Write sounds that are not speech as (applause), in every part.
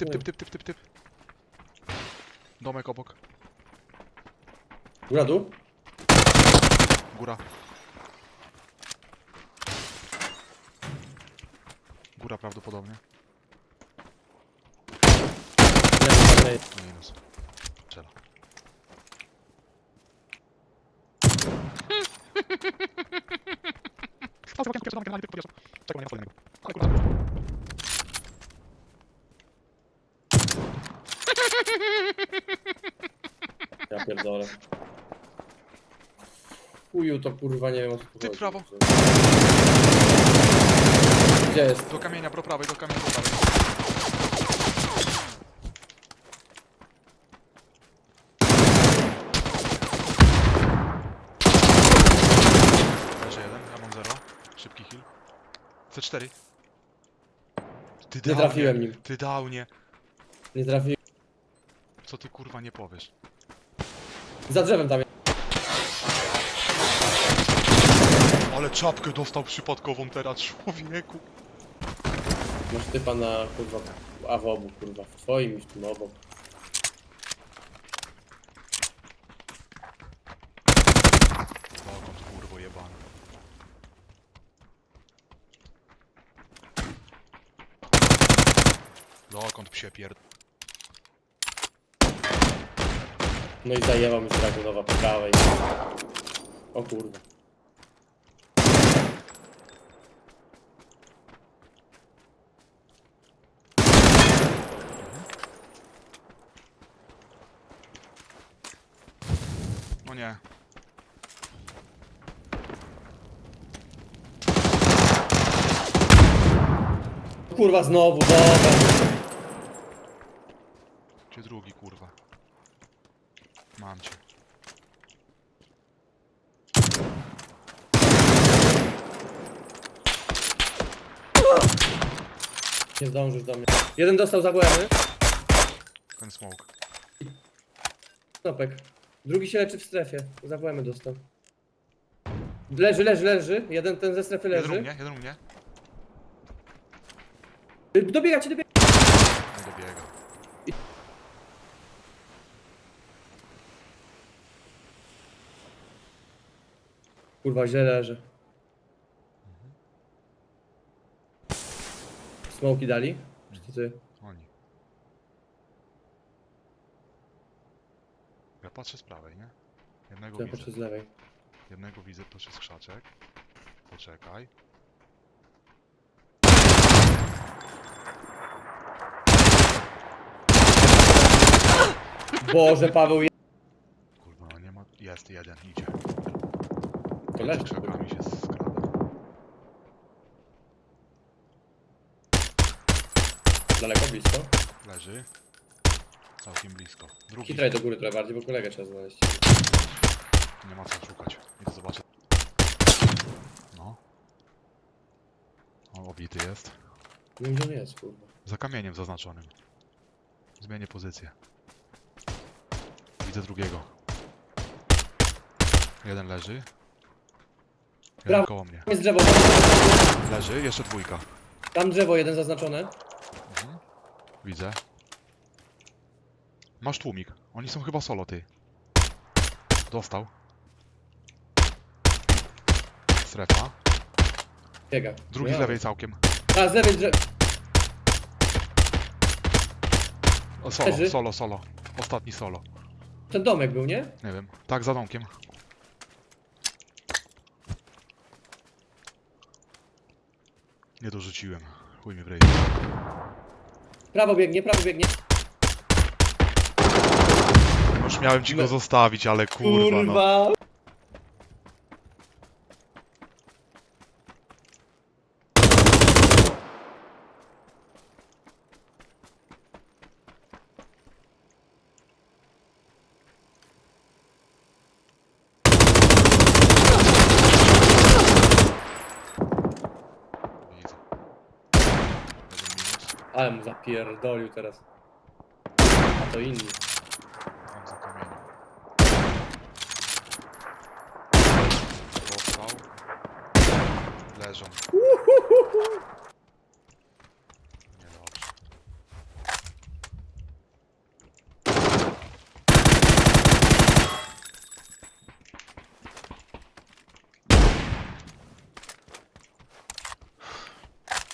typ, typ, typ, typ, typ, typ. Domek obok. Góra, dół? Góra. Góra prawdopodobnie. Nie, nie, nie. Minus. Strzela. Ja pierdolę. Chuju to kurwa nie wiem o co tu Ty chodzi. prawo. Gdzie jest? Do kamienia, pro prawej, do kamienia, pro prawej. Leży jeden, ja mam zero. Szybki heal. C4. Ty Nie trafiłem nim. Ty downie. Nie trafiłem. Co ty kurwa nie powiesz? Za drzewem tam jest. Ale czapkę dostał przypadkową teraz, człowieku. Masz typa na kurwa. A w obu kurwa. W twoim i w tym obok. Dokąd kurwo jebany. Dokąd psie pierd... No i zajęła mi Dragunowa po prawej. O kurwa. No nie. Kurwa znowu, dobra. Gdzie drugi kurwa? Mam cię. Nie zdążysz do mnie. Jeden dostał zabłęby. Ten smoke. Snopek. Drugi się leczy w strefie. Zabłęby dostał. Leży, leży, leży. Jeden ten ze strefy Jeden u leży. mnie, jeden u mnie. Y, Dobiega ci, dobiega. Nie dobiega. Kurwa, źle leży. Smoki dali? Czy to ty? Oni. Ja patrzę z prawej, nie? Jednego Ja widzę. patrzę z lewej. Jednego widzę, to jest krzaczek. Poczekaj. Boże, Paweł, je... Kurwa, no nie ma... Jest jeden, idzie. To Między krzakami się skrada. Daleko, blisko. Leży. Całkiem blisko. Drugi. Hitraj do góry trochę bardziej, bo kolegę trzeba znaleźć. Nie ma co szukać. Idę zobaczę. No. O, obity jest. Nie wiem, gdzie on jest, kurwa. Za kamieniem zaznaczonym. Zmienię pozycję. Widzę drugiego. Jeden leży. Jeden Brawo. koło mnie. Jest drzewo, Leży, jeszcze dwójka. tam drzewo jeden zaznaczone. Widzę. Masz tłumik. Oni są chyba solo, ty. Dostał. Strefa. Biega. Drugi z lewej całkiem. A, z lewej drzewo. O, solo, Leży. solo, solo. Ostatni solo. Ten domek był, nie? Nie wiem. Tak, za domkiem. Nie dorzuciłem. Chuj mi w. Prawo biegnie, prawo biegnie. Już miałem ci go zostawić, ale kurwa, no. Kurwa. Ale mu zapierdolił teraz. A to inni. Tam za kamieniem. Leżą.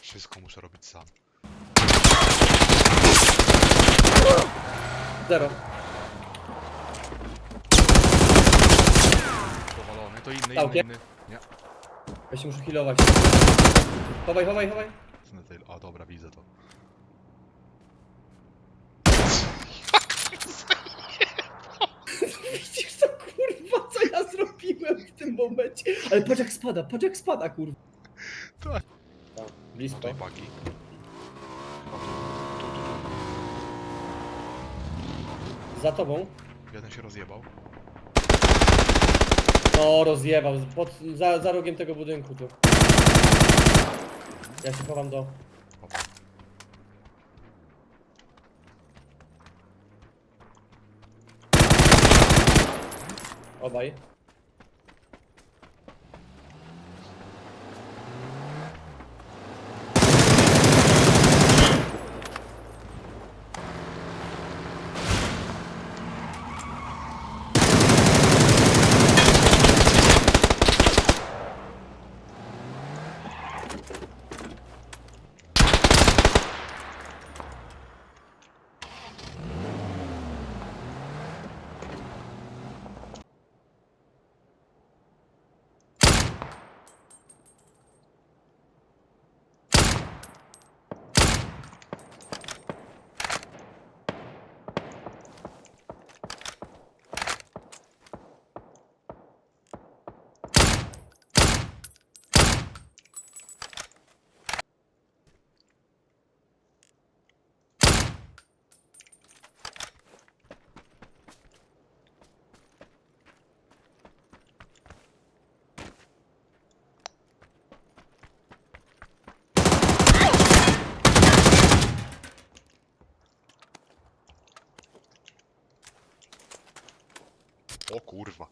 Wszystko muszę robić sam. Zero. Powalony, to inny, inny, Całkiem? inny. Nie. Ja się muszę healować. Chowaj, chowaj, chowaj. Tej- A dobra, widzę to. (laughs) Widzisz to kurwa, co ja zrobiłem w tym momencie? Ale patrz jak spada, patrz jak spada kurwa. Tak. Blisko. Tutaj. Chyba tu, tu, tu, Za tobą. Jeden się rozjebał. No, rozjebał. Pod, za, za rogiem tego budynku tu. Ja się chowam do... Obaj. Kurwa.